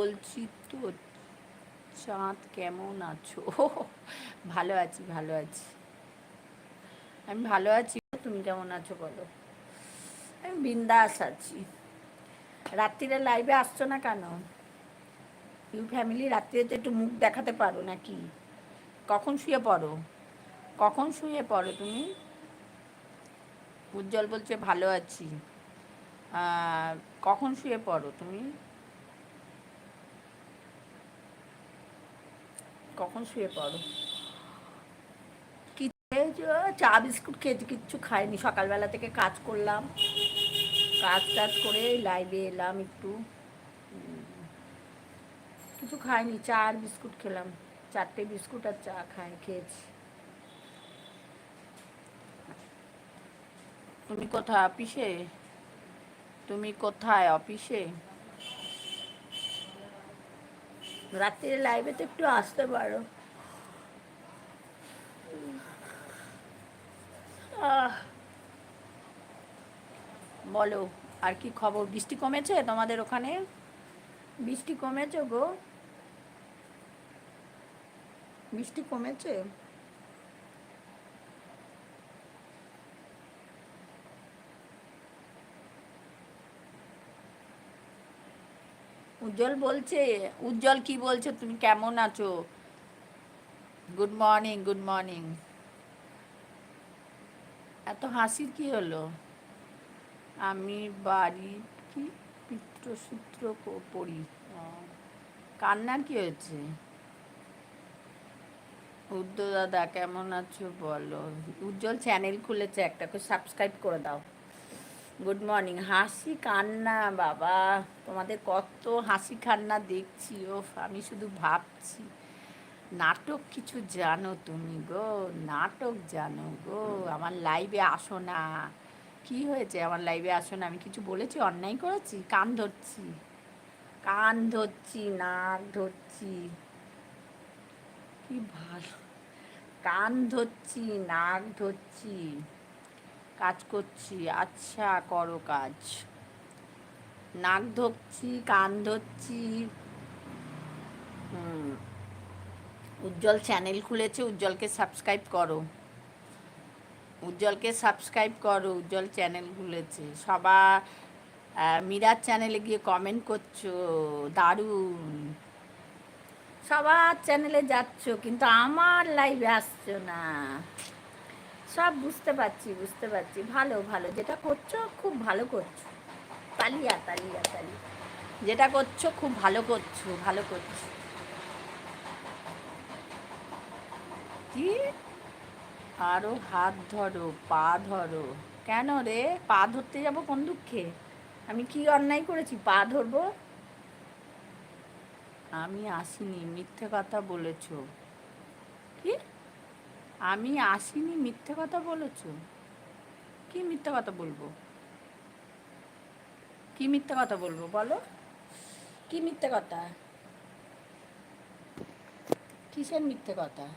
বলছি তো চাঁদ কেমন আছো? ভালো আছি ভালো আছি। আমি ভালো আছি, তুমি কেমন আছো বলো? আমি বিন্দাস আছি। রাত্রিরে লাইভে আসছো না কেন? ইউ ফ্যামিলি রাত্রিরে তো একটু মুখ দেখাতে পারো নাকি? কখন শুয়ে পড়ো? কখন শুয়ে পড়ো তুমি? উজ্জ্বল বলছে, ভালো আছি। কখন শুয়ে পড়ো তুমি? কখন শুয়ে পড়ো? চা বিস্কুট খেয়েছি, কিচ্ছু খাইনি। সকালবেলা থেকে কাজ করলাম। কাজ টাজ করে লাইভে এলাম একটু। কিছু খাইনি, চা আর বিস্কুট খেলাম। চারটে বিস্কুট আর চা খাই, খেয়েছি। তুমি কোথায় অফিসে? তুমি কোথায় অফিসে? রাত্রে লাইভে তো একটু আসতে পারো। বলো, আর কি খবর? বৃষ্টি কমেছে তোমাদের ওখানে? বৃষ্টি কমেছে গো। বৃষ্টি কমেছে? উজ্জ্বল বলছে, উজ্জ্বল কি বলছে, তুমি কেমন আছো? গুড মর্নিং গুড মর্নিং এত হাসির কি হলো? আমি বাড়ি কি পিত্রসূত্র পড়ি। কান্নার কি হয়েছে উদ্য দাদা, কেমন আছো বলো? উজ্জ্বল চ্যানেল খুলেছে একটা করে সাবস্ক্রাইব করে দাও। গুড মর্নিং হাসি কান্না, বাবা। তোমাদের কত হাসি কান্না দেখছি ও আমি শুধু ভাবছি। নাটক কিছু জানো তুমি গো? নাটক জানো গো? আমার লাইভে আসো না। কি হয়েছে? আমার লাইভে আসো না। আমি কিছু বলেছি? অন্যায় করেছি? কান ধরছি। কান ধরছি, নাক ধরছি। কি ভালো। কান ধরছি, নাক ধরছি। কাজ করছি আচ্ছা করো কাজ। নাক ধরছি, কান ধরছি। হুম। উজ্জ্বল চ্যানেল খুলেছে, উজ্জ্বলকে সাবস্ক্রাইব করো। উজ্জ্বলকে সাবস্ক্রাইব করো, উজ্জ্বল চ্যানেল খুলেছে। সবার মিরার চ্যানেলে গিয়ে কমেন্ট করছ, দারুণ। সবার চ্যানেলে যাচ্ছ, কিন্তু আমার লাইভে আসছো না। সব বুঝতে পারছি বুঝতে পারছি। ভালো ভালো। যেটা করছ, খুব ভালো করছ। তালিয়া তালিয়া তালি যেটা করছ, খুব ভালো করছ ভালো করছ। কি? আরও হাত ধরো, পা ধরো। কেন রে? পা ধরতে যাব কোন দুঃখে? আমি কি অন্যায় করেছি? পা ধরবো? আমি আসিনি, মিথ্যে কথা বলেছ। আমি আসিনি, মিথ্যে কথা বলেছ? কি মিথ্যে কথা বলব? কি মিথ্যে কথা বলব বলো? কি মিথ্যে কথা? কিসের মিথ্যে কথা?